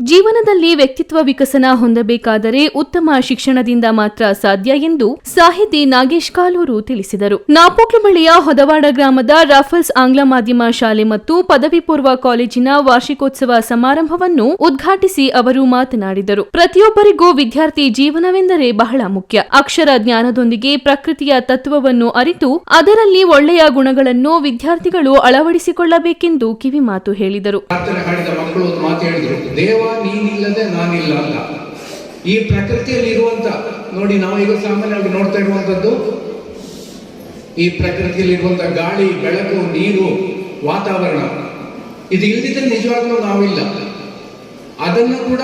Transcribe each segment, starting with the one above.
ಜೀವನದಲ್ಲಿ ವ್ಯಕ್ತಿತ್ವ ವಿಕಸನ ಹೊಂದಬೇಕಾದರೆ ಉತ್ತಮ ಶಿಕ್ಷಣದಿಂದ ಮಾತ್ರ ಸಾಧ್ಯ ಎಂದು ಸಾಹಿತಿ ನಾಗೇಶ್ ಕಾಲೂರು ತಿಳಿಸಿದರು. ನಾಪೋಕ್ಲು ಬಳಿಯ ಹೊದವಾಡ ಗ್ರಾಮದ ರಾಫಲ್ಸ್ ಆಂಗ್ಲ ಮಾಧ್ಯಮ ಶಾಲೆ ಮತ್ತು ಪದವಿ ಪೂರ್ವ ಕಾಲೇಜಿನ ವಾರ್ಷಿಕೋತ್ಸವ ಸಮಾರಂಭವನ್ನು ಉದ್ಘಾಟಿಸಿ ಅವರು ಮಾತನಾಡಿದರು. ಪ್ರತಿಯೊಬ್ಬರಿಗೂ ವಿದ್ಯಾರ್ಥಿ ಜೀವನವೆಂದರೆ ಬಹಳ ಮುಖ್ಯ. ಅಕ್ಷರ ಜ್ಞಾನದೊಂದಿಗೆ ಪ್ರಕೃತಿಯ ತತ್ವವನ್ನು ಅರಿತು ಅದರಲ್ಲಿ ಒಳ್ಳೆಯ ಗುಣಗಳನ್ನು ವಿದ್ಯಾರ್ಥಿಗಳು ಅಳವಡಿಸಿಕೊಳ್ಳಬೇಕೆಂದು ಕಿವಿಮಾತು ಹೇಳಿದರು. ಹೇಳಿದ್ರು ದೇವ ನೀನಿಲ್ಲದೆ ನಾನಿಲ್ಲ ಅಂತ. ಈ ಪ್ರಕೃತಿಯಲ್ಲಿ ಇರುವಂತ ನೋಡಿ ನಾವೀಗ ಸಾಮಾನ್ಯವಾಗಿ ನೋಡ್ತಾ ಇರುವಂತದ್ದು, ಈ ಪ್ರಕೃತಿಯಲ್ಲಿ ಇರುವಂತ ಗಾಳಿ, ಬೆಳಕು, ನೀರು, ವಾತಾವರಣ, ಇದು ಇಲ್ದಿದ್ರೆ ನಿಜವಾಗ್ಲೂ ನಾವಿಲ್ಲ. ಅದನ್ನು ಕೂಡ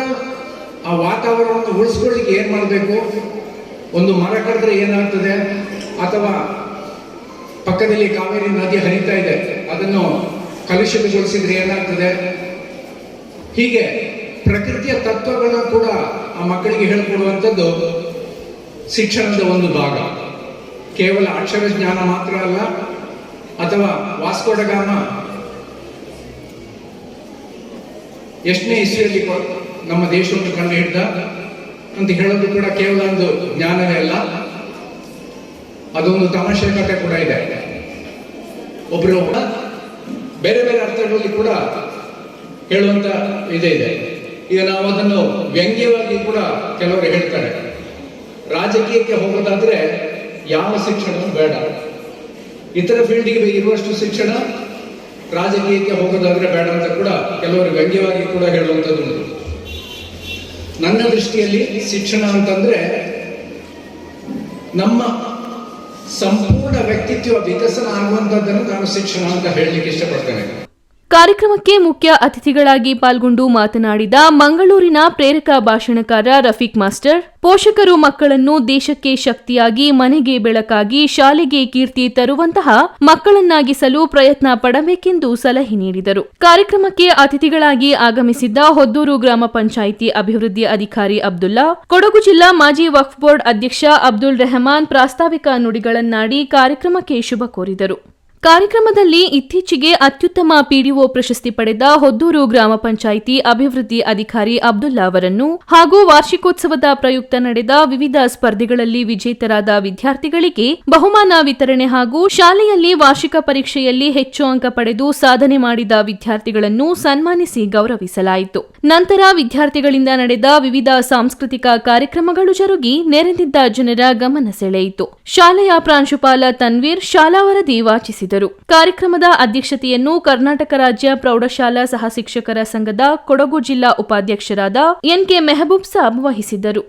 ಆ ವಾತಾವರಣವನ್ನು ಉಳಿಸ್ಕೊಳ್ಳಿಕ್ಕೆ ಏನ್ ಮಾಡಬೇಕು? ಒಂದು ಮರ ಕಡಿದ್ರೆ ಏನಾಗ್ತದೆ? ಅಥವಾ ಪಕ್ಕದಲ್ಲಿ ಕಾವೇರಿ ನದಿ ಹರಿತಾ ಇದೆ, ಅದನ್ನು ಕಲುಷಿತಗೊಳಿಸಿದ್ರೆ ಏನಾಗ್ತದೆ? ಹೀಗೆ ಪ್ರಕೃತಿಯ ತತ್ವಗಳನ್ನ ಕೂಡ ಆ ಮಕ್ಕಳಿಗೆ ಹೇಳ್ಕೊಡುವಂಥದ್ದು ಶಿಕ್ಷಣದ ಒಂದು ಭಾಗ. ಕೇವಲ ಅಕ್ಷರ ಜ್ಞಾನ ಮಾತ್ರ ಅಲ್ಲ, ಅಥವಾ ವಾಸ್ಕೋಡಗಾಮ ಎಷ್ಟನೇ ಇಸ್ವಿಯಲ್ಲಿ ನಮ್ಮ ದೇಶವನ್ನು ಕಂಡು ಹಿಡ್ದ ಅಂತ ಹೇಳೋದು ಕೂಡ ಕೇವಲ ಒಂದು ಜ್ಞಾನವೇ ಅಲ್ಲ, ಅದೊಂದು ತಮಾಷೆ ಕಥೆ ಕೂಡ ಇದೆ. ಒಬ್ಬರು ಬೇರೆ ಬೇರೆ ಅರ್ಥಗಳಲ್ಲಿ ಕೂಡ ಹೇಳುವಂತ ಇದೆ ಇದೆ. ಈಗ ನಾವು ಅದನ್ನು ವ್ಯಂಗ್ಯವಾಗಿ ಕೂಡ ಕೆಲವರು ಹೇಳ್ತಾರೆ. ರಾಜಕೀಯಕ್ಕೆ ಹೋಗೋದಾದ್ರೆ ಯಾವ ಶಿಕ್ಷಣವೂ ಬೇಡ. ಇತರ ಫೀಲ್ಡಿಗೆ ಇರುವಷ್ಟು ಶಿಕ್ಷಣ ರಾಜಕೀಯಕ್ಕೆ ಹೋಗೋದಾದ್ರೆ ಬೇಡ ಅಂತ ಕೂಡ ಕೆಲವರು ವ್ಯಂಗ್ಯವಾಗಿ ಕೂಡ ಹೇಳುವಂಥದ್ದು ನನ್ನ ದೃಷ್ಟಿಯಲ್ಲಿ ಶಿಕ್ಷಣ ಅಂತಂದ್ರೆ ನಮ್ಮ ಸಂಪೂರ್ಣ ವ್ಯಕ್ತಿತ್ವ ವಿಕಸನ ಆಗುವಂಥದ್ದನ್ನು ನಾನು ಶಿಕ್ಷಣ ಅಂತ ಹೇಳಲಿಕ್ಕೆ ಇಷ್ಟಪಡ್ತೇನೆ. ಕಾರ್ಯಕ್ರಮಕ್ಕೆ ಮುಖ್ಯ ಅತಿಥಿಗಳಾಗಿ ಪಾಲ್ಗೊಂಡು ಮಾತನಾಡಿದ ಮಂಗಳೂರಿನ ಪ್ರೇರಕ ಭಾಷಣಕಾರ ರಫೀಕ್ ಮಾಸ್ಟರ್, ಪೋಷಕರು ಮಕ್ಕಳನ್ನು ದೇಶಕ್ಕೆ ಶಕ್ತಿಯಾಗಿ, ಮನೆಗೆ ಬೆಳಕಾಗಿ, ಶಾಲೆಗೆ ಕೀರ್ತಿ ತರುವಂತಹ ಮಕ್ಕಳನ್ನಾಗಿಸಲು ಪ್ರಯತ್ನ ಪಡಬೇಕೆಂದು ಸಲಹೆ ನೀಡಿದರು. ಕಾರ್ಯಕ್ರಮಕ್ಕೆ ಅತಿಥಿಗಳಾಗಿ ಆಗಮಿಸಿದ್ದ ಹೊದ್ದೂರು ಗ್ರಾಮ ಪಂಚಾಯಿತಿ ಅಭಿವೃದ್ಧಿ ಅಧಿಕಾರಿ ಅಬ್ದುಲ್ಲಾ, ಕೊಡಗು ಜಿಲ್ಲಾ ಮಾಜಿ ವಕ್ಫ್ ಬೋರ್ಡ್ ಅಧ್ಯಕ್ಷ ಅಬ್ದುಲ್ ರೆಹಮಾನ್ ಪ್ರಾಸ್ತಾವಿಕ ನುಡಿಗಳನ್ನಾಡಿ ಕಾರ್ಯಕ್ರಮಕ್ಕೆ ಶುಭ ಕೋರಿದರು. ಕಾರ್ಯಕ್ರಮದಲ್ಲಿ ಇತ್ತೀಚೆಗೆ ಅತ್ಯುತ್ತಮ ಪಿಡಿಒ ಪ್ರಶಸ್ತಿ ಪಡೆದ ಹೊದ್ದೂರು ಗ್ರಾಮ ಪಂಚಾಯಿತಿ ಅಭಿವೃದ್ಧಿ ಅಧಿಕಾರಿ ಅಬ್ದುಲ್ಲಾ ಅವರನ್ನು ಹಾಗೂ ವಾರ್ಷಿಕೋತ್ಸವದ ಪ್ರಯುಕ್ತ ನಡೆದ ವಿವಿಧ ಸ್ಪರ್ಧೆಗಳಲ್ಲಿ ವಿಜೇತರಾದ ವಿದ್ಯಾರ್ಥಿಗಳಿಗೆ ಬಹುಮಾನ ವಿತರಣೆ ಹಾಗೂ ಶಾಲೆಯಲ್ಲಿ ವಾರ್ಷಿಕ ಪರೀಕ್ಷೆಯಲ್ಲಿ ಹೆಚ್ಚು ಅಂಕ ಪಡೆದು ಸಾಧನೆ ಮಾಡಿದ ವಿದ್ಯಾರ್ಥಿಗಳನ್ನು ಸನ್ಮಾನಿಸಿ ಗೌರವಿಸಲಾಯಿತು. ನಂತರ ವಿದ್ಯಾರ್ಥಿಗಳಿಂದ ನಡೆದ ವಿವಿಧ ಸಾಂಸ್ಕೃತಿಕ ಕಾರ್ಯಕ್ರಮಗಳು ಜರುಗಿ ನೆರೆದಿದ್ದ ಜನರ ಗಮನ ಸೆಳೆಯಿತು. ಶಾಲೆಯ ಪ್ರಾಂಶುಪಾಲ ತನ್ವೀರ್ ಶಾಲಾ ವರದಿ ವಾಚಿಸಿದರು. ಕಾರ್ಯಕ್ರಮದ ಅಧ್ಯಕ್ಷತೆಯನ್ನು ಕರ್ನಾಟಕ ರಾಜ್ಯ ಪ್ರೌಢಶಾಲಾ ಸಹ ಶಿಕ್ಷಕರ ಸಂಘದ ಕೊಡಗು ಜಿಲ್ಲಾ ಉಪಾಧ್ಯಕ್ಷರಾದ ಎನ್ಕೆ ಮೆಹಬೂಬ್ ಸಾಬ್ ವಹಿಸಿದ್ದರು